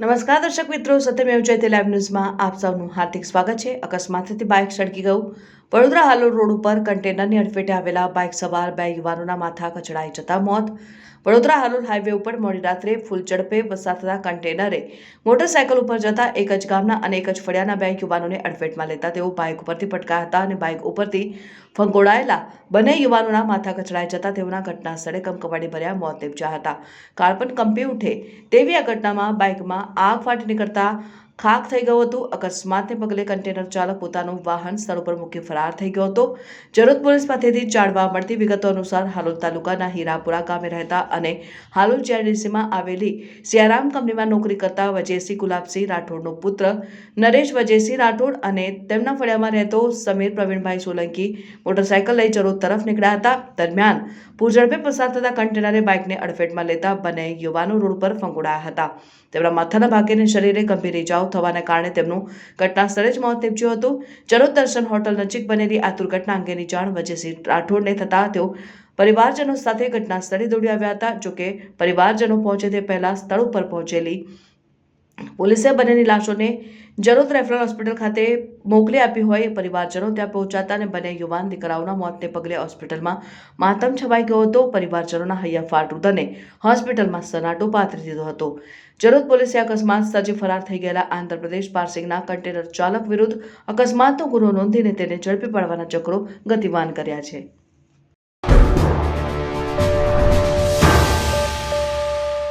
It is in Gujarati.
નમસ્કાર દર્શક મિત્રો, સત્યમેવ જયતે લાઈવ ન્યૂઝમાં આપ સૌનું હાર્દિક સ્વાગત છે. અકસ્માતથી બાઇક સળગી ગયું. વડોદરા હાલોલ રોડ ઉપર કન્ટેનરની અડફેટે આવેલા બાઇક સવાર બે યુવાનોના માથા કચડાઈ જતા મોત. વડોદરા હાલોલ હાઈવે ઉપર મોડી રાત્રે ફૂલ ઝડપે વરસાદ થતા કન્ટેનરે મોટરસાયકલ ઉપર જતા એક જ ગામના અને એક જ ફળિયાના બે યુવાનોને અડફેટમાં લેતા તેઓ બાઇક ઉપરથી પટકાયા હતા અને બાઇક ઉપરથી ફંગોળાયેલા બંને યુવાનોના માથા કચડાઈ જતા તેઓના ઘટના સ્થળે કમકવાડી ભર્યા મોત નિપજ્યા હતા. કાળપણ કંપી ઉઠે તેવી આ ઘટનામાં બાઇકમાં આગ ફાટી નીકળતા ખાક થઈ ગયું હતું. અકસ્માતને પગલે કન્ટેનર ચાલક પોતાનું વાહન સ્થળ ઉપર મૂકી ફરાર થઈ ગયો હતો. જરોદ પોલીસ પાસેથી જાણવા મળતી વિગતો અનુસાર હાલોલ તાલુકાના હીરાપુરા ગામે રહેતા અને હાલોલ જીઆઈડીસીમાં આવેલી સિયારામ કંપનીમાં નોકરી કરતા વજયસિંહ ગુલાબસિંહ રાઠોડનો પુત્ર, નરેશ વજયસિંહ રાઠોડ અને તેમના ફળિયામાં રહેતો સમીર પ્રવીણભાઈ સોલંકી મોટરસાયકલ લઈ જરોદ તરફ નીકળ્યા હતા. દરમિયાન પૂરઝડપે પસાર થતા કન્ટેનરે બાઇકને અડફેટમાં લેતા બંને યુવાનો રોડ પર ફંગોળાયા હતા. તેમના માથાના ભાગેને શરીરે ગંભીર ઇજાઓ થવાના કારણે તેમનું ઘટના સ્થળે જ મોત નીપજ્યું હતું. ચરોદ દર્શન હોટલ નજીક બનેલી આ દુર્ઘટના અંગેની જાણ વજયસિંહ રાઠોડને થતાં તેઓ પરિવારજનો સાથે ઘટના સ્થળે દોડી આવ્યા હતા, જોકે પરિવારજનો પહોંચે તે પહેલા સ્થળ ઉપર પહોંચેલી પોલીસે બંનેની લાશોને જરોદ રેફરલ હોસ્પિટલ ખાતે મોકલી આપી હોય પરિવારજનો ત્યાં પહોંચાતા અને બંને યુવાન દીકરાઓના મોતને પગલે હોસ્પિટલમાં માતમ છવાઈ ગયો હતો. પરિવારજનોના હૈયાફાટ રુદને હોસ્પિટલમાં સનાટો પાથરી દીધો હતો. જરોદ પોલીસે અકસ્માત સર્જી ફરાર થઈ ગયેલા આંધ્રપ્રદેશ પાર્સિંગના કન્ટેનર ચાલક વિરુદ્ધ અકસ્માતનો ગુનો નોંધીને તેને ઝડપી પાડવાના ચક્રો ગતિમાન કર્યા છે.